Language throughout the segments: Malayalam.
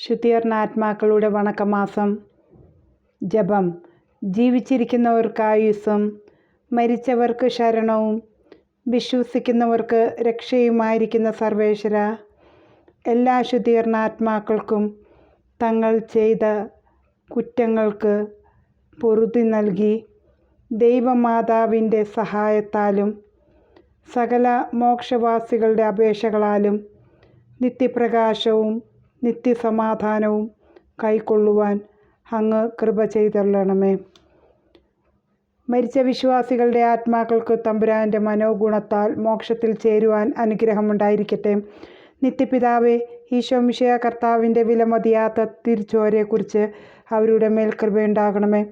ശുദ്ധീകരണ ആത്മാക്കളുടെ വണക്കമാസം. ജപം. ജീവിച്ചിരിക്കുന്നവർക്ക് മരിച്ചവർക്ക് ശരണവും വിശ്വസിക്കുന്നവർക്ക് രക്ഷയുമായിരിക്കുന്ന സർവേശ്വര. എല്ലാ ശുദ്ധീകരണ ആത്മാക്കൾക്കും തങ്ങൾ ചെയ്ത കുറ്റങ്ങൾക്ക് പൊറുതി നൽകി ദൈവമാതാവിന്റെ സഹായത്താലും സകല മോക്ഷവാസികളുടെ അപേക്ഷകളാലും നിത്യപ്രകാശവും നിത്യസമാധാനവും കൈക്കൊള്ളുവാൻ അങ്ങ് കൃപ ചെയ്തള്ളണമേ. മരിച്ച വിശ്വാസികളുടെ ആത്മാക്കൾക്ക് തമ്പുരാന്റെ മനോഗുണത്താൽ മോക്ഷത്തിൽ ചേരുവാൻ അനുഗ്രഹമുണ്ടായിരിക്കട്ടെ. നിത്യപിതാവേ ഈശോമിഷയ കർത്താവിന്റെ വിലമതിയാത്ത തിരിച്ചോരെക്കുറിച്ച് അവരുടെ മേൽ കൃപയുണ്ടാകണമേ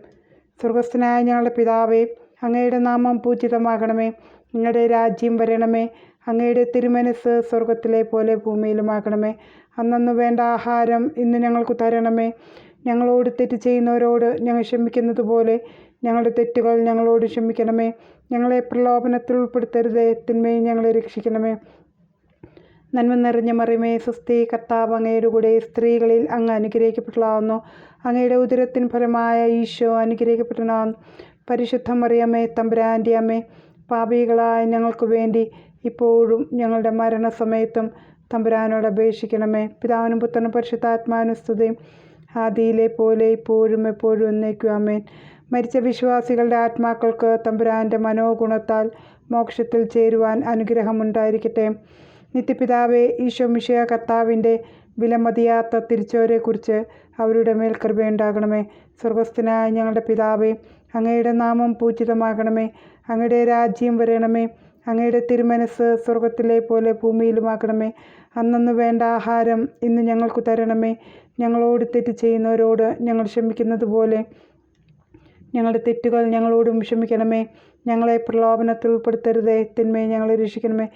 സ്വർഗസ്ഥനായ ഞങ്ങളുടെ പിതാവേ അങ്ങയുടെ നാമം പൂജിതമാകണമേ. നിങ്ങളുടെ രാജ്യം വരണമേ. അങ്ങയുടെ തിരുമനസ് സ്വർഗത്തിലെ പോലെ ഭൂമിയിലുമാകണമേ. അന്നു വേണ്ട ആഹാരം ഇന്ന് ഞങ്ങൾക്ക് തരണമേ. ഞങ്ങളോട് തെറ്റ് ചെയ്യുന്നവരോട് ഞങ്ങൾ ക്ഷമിക്കുന്നത് പോലെ ഞങ്ങളുടെ തെറ്റുകൾ ഞങ്ങളോട് ക്ഷമിക്കണമേ. ഞങ്ങളെ പ്രലോഭനത്തിൽ ഉൾപ്പെടുത്തരുതേ. തിന്മയും ഞങ്ങളെ രക്ഷിക്കണമേ. നന്മ നിറഞ്ഞ മറിമേ സുസ്ഥി കർത്താവ് അങ്ങയുടെ കൂടെ സ്ത്രീകളിൽ അങ്ങ് അനുഗ്രഹിക്കപ്പെട്ടതാവുന്നു അങ്ങയുടെ ഉദരത്തിൻ ഫലമായ ഈശോ അനുഗ്രഹിക്കപ്പെട്ടതാവുന്നു പരിശുദ്ധ മറിയമ്മേ തമ്പുരാന്റെ അമ്മേ പാപികളായ ഞങ്ങൾക്ക് വേണ്ടി ഇപ്പോഴും ഞങ്ങളുടെ മരണസമയത്തും തമ്പുരാനോട് അപേക്ഷിക്കണമേ. പിതാവിനും പുത്രനും പരിശുദ്ധാത്മാവിനും സ്തുതിയും ആദിയിലെ പോലെ ഇപ്പോഴും എപ്പോഴും എന്നേക്കും അമേൻ മരിച്ച വിശ്വാസികളുടെ ആത്മാക്കൾക്ക് തമ്പുരാന്റെ മനോഗുണത്താൽ മോക്ഷത്തിൽ ചേരുവാൻ അനുഗ്രഹമുണ്ടായിരിക്കട്ടെ. നിത്യപിതാവേ ഈശോ മിഷയ കർത്താവിന്റെ വിലമതിയാത്ത തിരിച്ചോരെക്കുറിച്ച് അവരുടെ മേൽ കൃപയുണ്ടാകണമേ. സ്വർഗസ്ഥനായ ഞങ്ങളുടെ പിതാവേ അങ്ങയുടെ നാമം പൂജിതമാകണമേ. അങ്ങയുടെ രാജ്യം വരണമേ. അങ്ങയുടെ തിരുമനസ് സ്വർഗത്തിലെ പോലെ ഭൂമിയിലുമാക്കണമേ. അന്നു വേണ്ട ആഹാരം ഇന്ന് ഞങ്ങൾക്ക് തരണമേ. ഞങ്ങളോട് തെറ്റ് ചെയ്യുന്നവരോട് ഞങ്ങൾ ക്ഷമിക്കുന്നത് പോലെ ഞങ്ങളുടെ തെറ്റുകൾ ഞങ്ങളോടും ക്ഷമിക്കണമേ. ഞങ്ങളെ പ്രലോഭനത്തിൽ ഉൾപ്പെടുത്തരുതേ. തിന്മയെ ഞങ്ങളെ രക്ഷിക്കണമേ.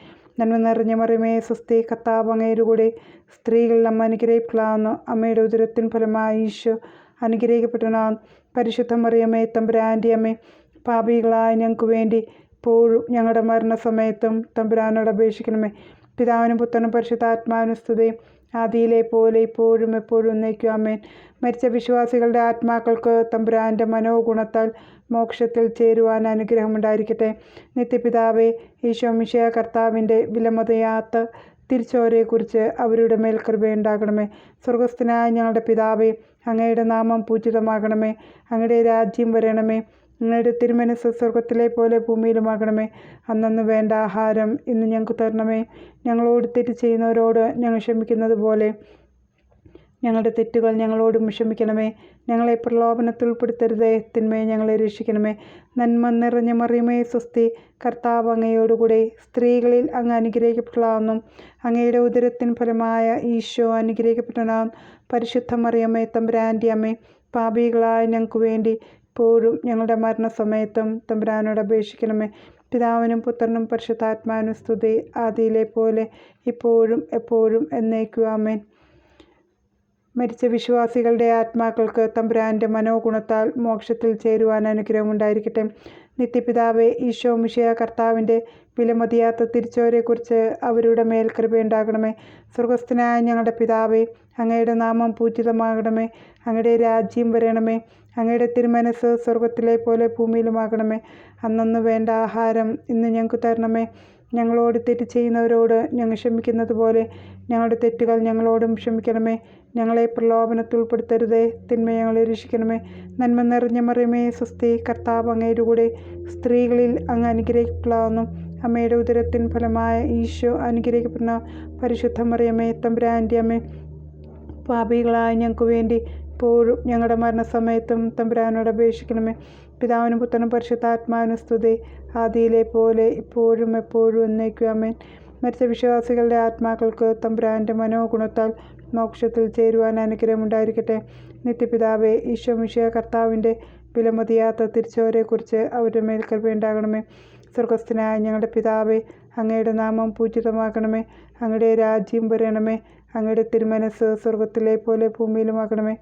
നന്മ നിറഞ്ഞ മറിമേ സ്വസ്തി കത്താവ് അങ്ങേരുകൂടെ കൂടെ സ്ത്രീകളിൽ അമ്മ അനുഗ്രഹിക്കലാവുന്നു അമ്മയുടെ ഉദരത്തിൻ ഫലമായി ഈശോ അനുഗ്രഹിക്കപ്പെട്ടനാവുന്നു പരിശുദ്ധ മറിയമ്മേ തമ്പുരാന്റെ അമ്മേ പാപികളായ ഞങ്ങൾക്ക് വേണ്ടി ഇപ്പോഴും ഞങ്ങളുടെ മരണസമയത്തും തമ്പുരാനോട് അപേക്ഷിക്കണമേ. പിതാവിനും പുത്രനും പരിശുദ്ധാത്മാവിനും സ്തുതിയും ആദിയിലെ പോലെ ഇപ്പോഴും എപ്പോഴും ഒന്നേക്കും അമ്മേൻ മരിച്ച വിശ്വാസികളുടെ ആത്മാക്കൾക്ക് തമ്പുരാന്റെ മനോഗുണത്താൽ മോക്ഷത്തിൽ ചേരുവാൻ അനുഗ്രഹമുണ്ടായിരിക്കട്ടെ നിത്യപിതാവേ ഈശോ മിഷയ കർത്താവിന്റെ വിലമതയാത്ത തിരിച്ചോരെക്കുറിച്ച് അവരുടെ മേൽ കൃപയുണ്ടാകണമേ. സ്വർഗസ്ഥനായ ഞങ്ങളുടെ പിതാവേ അങ്ങയുടെ നാമം പൂജിതമാകണമേ. അങ്ങയുടെ രാജ്യം വരണമേ. അങ്ങയുടെ തിരുമനസ് സ്വർഗത്തിലെ പോലെ ഭൂമിയിലുമാകണമേ. അന്നന്ന് വേണ്ട ആഹാരം ഇന്ന് ഞങ്ങൾക്ക് തരണമേ. ഞങ്ങളോട് തെറ്റ് ചെയ്യുന്നവരോട് ഞങ്ങൾ ക്ഷമിക്കുന്നത് പോലെ ഞങ്ങളുടെ തെറ്റുകൾ ഞങ്ങളോടും ക്ഷമിക്കണമേ. ഞങ്ങളെ പ്രലോഭനത്തിൽ ഉൾപ്പെടുത്തരുതേ. തിന്മയെ ഞങ്ങളെ രക്ഷിക്കണമേ. നന്മ നിറഞ്ഞ മറിയമേ സ്വസ്തി. കർത്താവ് അങ്ങയോടുകൂടെ സ്ത്രീകളിൽ അങ്ങ് അനുഗ്രഹിക്കപ്പെട്ടതാണെന്നും അങ്ങയുടെ ഉദരത്തിന് ഫലമായ ഈശോ അനുഗ്രഹിക്കപ്പെട്ടതാണെന്നും പരിശുദ്ധ മറിയമ്മേ തമ്പുരാന്റെ അമ്മേ പാപികളായ ഞങ്ങൾക്ക് വേണ്ടി ഇപ്പോഴും ഞങ്ങളുടെ മരണസമയത്തും തമ്പുരാനോട് അപേക്ഷിക്കണമേ. പിതാവിനും പുത്രനും പരിശുദ്ധാത്മാവിനും സ്തുതി. ആദിയിലെ പോലെ ഇപ്പോഴും എപ്പോഴും എന്നേക്കും. ആമേൻ. മരിച്ച വിശ്വാസികളുടെ ആത്മാക്കൾക്ക് തമ്പുരാന്റെ മനോഗുണത്താൽ മോക്ഷത്തിൽ ചേരുവാൻ അനുഗ്രഹമുണ്ടായിരിക്കട്ടെ. നിത്യപിതാവെ ഈശോ മിഷയ കർത്താവിന്റെ വിലമതിയാത്ത തിരിച്ചവരെക്കുറിച്ച് അവരുടെ മേൽ കൃപയുണ്ടാകണമേ. സ്വർഗസ്ഥനായ ഞങ്ങളുടെ പിതാവേ അങ്ങയുടെ നാമം പൂജിതമാകണമേ. അങ്ങയുടെ രാജ്യം വരണമേ. അങ്ങയുടെ തിരുമനസ് സ്വർഗത്തിലെ പോലെ ഭൂമിയിലുമാകണമേ. അന്നന്ന് വേണ്ട ആഹാരം ഇന്ന് ഞങ്ങൾക്ക് തരണമേ. ഞങ്ങളോട് തെറ്റ് ചെയ്യുന്നവരോട് ഞങ്ങൾ ക്ഷമിക്കുന്നത് പോലെ ഞങ്ങളുടെ തെറ്റുകൾ ഞങ്ങളോടും ക്ഷമിക്കണമേ. ഞങ്ങളെ പ്രലോഭനത്തിൽ ഉൾപ്പെടുത്തരുതേ. തിന്മ ഞങ്ങളെ രക്ഷിക്കണമേ. നന്മ നിറഞ്ഞ മറിയമേ സ്വസ്തി കർത്താവ് അങ്ങയുടെ കൂടെ സ്ത്രീകളിൽ അങ്ങ് അനുഗ്രഹിക്കപ്പെടാവുന്നു. അമ്മയുടെ ഉദരത്തിൻ ഫലമായ ഈശോ അനുഗ്രഹിക്കപ്പെടുന്ന പരിശുദ്ധ മറിയമ്മേ തമ്പുരാന്റെ അമ്മേ. പാപികളായ ഞങ്ങൾക്ക് വേണ്ടി ഇപ്പോഴും ഞങ്ങളുടെ മരണസമയത്തും തമ്പുരാനോട് അപേക്ഷിക്കണമേ. പിതാവിനും പുത്രനും പരിശുദ്ധാത്മാവിനും സ്തുതി. ആദിയിലെ പോലെ ഇപ്പോഴും എപ്പോഴും എന്നേക്കും അമ്മൻ മരിച്ച വിശ്വാസികളുടെ ആത്മാക്കൾക്ക് തമ്പുരാന്റെ മനോഗുണത്താൽ മോക്ഷത്തിൽ ചേരുവാൻ അനുഗ്രഹമുണ്ടായിരിക്കട്ടെ. നിത്യപിതാവെ ഈശോ മിഷയ കർത്താവിന്റെ വിലമതിയാത്ത തിരിച്ചവരെക്കുറിച്ച് അവരുടെ മേൽ കൃപയുണ്ടാകണമേ സ്വർഗസ്ഥനായ ഞങ്ങളുടെ പിതാവെ അങ്ങയുടെ നാമം പൂജിതമാക്കണമേ അങ്ങയുടെ രാജ്യം വരണമേ. അങ്ങയുടെ തിരുമനസ് സ്വർഗത്തിലെ പോലെ ഭൂമിയിലുമാക്കണമേ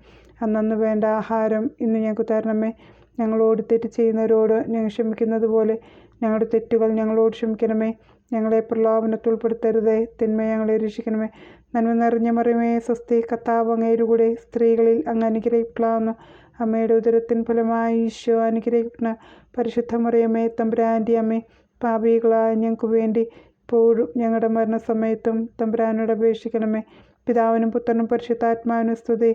അന്നു വേണ്ട ആഹാരം ഇന്ന് ഞങ്ങൾക്ക് തരണമേ. ഞങ്ങളോട് തെറ്റ് ചെയ്യുന്നവരോട് ഞങ്ങൾ ക്ഷമിക്കുന്നത് പോലെ ഞങ്ങളുടെ തെറ്റുകൾ ഞങ്ങളോട് ക്ഷമിക്കണമേ. ഞങ്ങളെ പ്രലോഭനത്തിൽ ഉൾപ്പെടുത്തരുതേ. തിന്മ ഞങ്ങളെ രക്ഷിക്കണമേ. നന്മ നിറഞ്ഞ മറിയമേ സ്വസ്തി കത്താവ് സ്ത്രീകളിൽ അങ്ങ് അനുഗ്രഹിക്കാവുന്ന അമ്മയുടെ ഉദരത്തിൻ ഫലമായി ഈശോ അനുഗ്രഹിക്കുന്ന പരിശുദ്ധ മറിയമ്മേ തമ്പുരാന്റെ അമ്മേ പാപികളായ ഞങ്ങൾക്ക് വേണ്ടി ഇപ്പോഴും ഞങ്ങളുടെ മരണസമയത്തും തമ്പുരാനോട് അപേക്ഷിക്കണമേ. പിതാവിനും പുത്രനും പരിശുദ്ധാത്മാവിനും സ്തുതി.